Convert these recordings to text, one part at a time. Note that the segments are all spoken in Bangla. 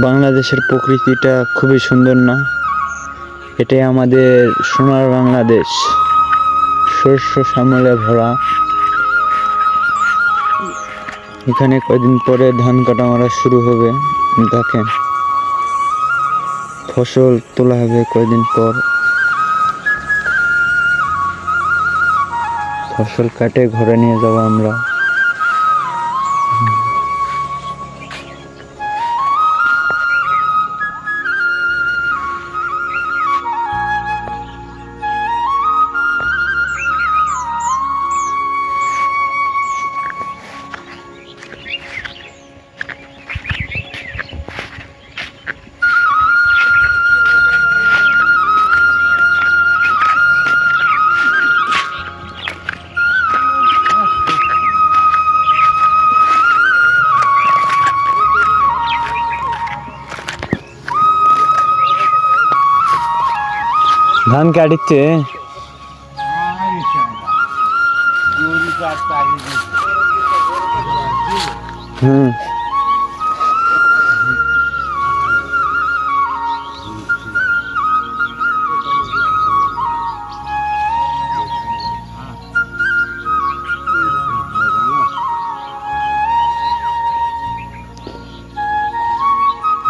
বাংলাদেশের প্রকৃতিটা খুবই সুন্দর না? এটাই আমাদের সোনার বাংলাদেশ। শস্য শ্যামলে ভরা। এখানে কয়দিন পরে ধান কাটা মারা শুরু হবে, দেখেন। ফসল তোলা হবে কয়দিন পর। ফসল কাটে, ঘরে নিয়ে যাব আমরা। ধান কাটিচ্ছে।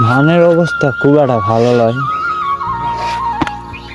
ধানের অবস্থা খুব একটা ভালো নয়।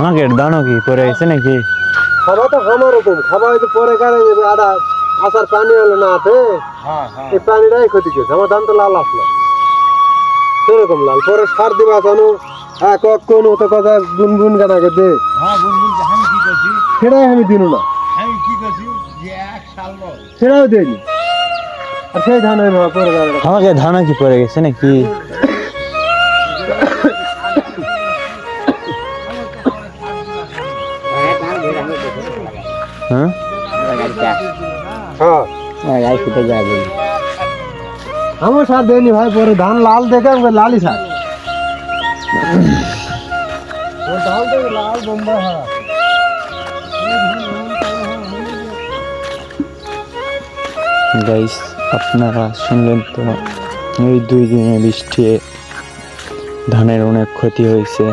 আমাকে দানো কি? পরে গেছে নাকি? খাওয়া তো আমার রকম খাওয়া হয়তো পরে কারে যাবে আডা আসার পানি হলো না আছে এই পানিটাই ক্ষতি করছে। আমার ধান তো লাল আসলো। সেরকম লাল। পরে সার দিবা কেন হ্যাঁ কখন তো কথা গুনগুন গানাকে দে। সেটাই আমি দিনু না। সেটাও দেয়নি। আর সেই ধান আমাকে ধানো কি পরে গেছে নাকি? হ্যাঁ? হ্যাঁ। আমার সার দেয়নি ভাই পরে ধান লাল দেখে আমাকে লালই সার। ধান দেখে লাল বোম্বা হ্যাঁ গাইস আপনারা শুনলেন তো এই দুই দিনে বৃষ্টি ধানের অনেক ক্ষতি হয়েছে।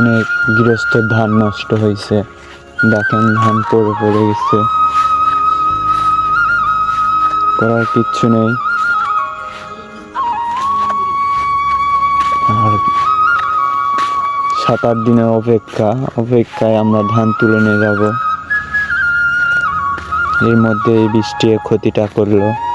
অনেক গৃহস্থ ধান নষ্ট হয়েছে দেখেন ধান পড়ে পড়ে গেছে। করার কিচ্ছু নেই। আর সাত, আট দিনের অপেক্ষা। অপেক্ষায় আমরা ধান তুলে নিয়ে যাব। এর মধ্যে এই বৃষ্টি ক্ষতিটা করল।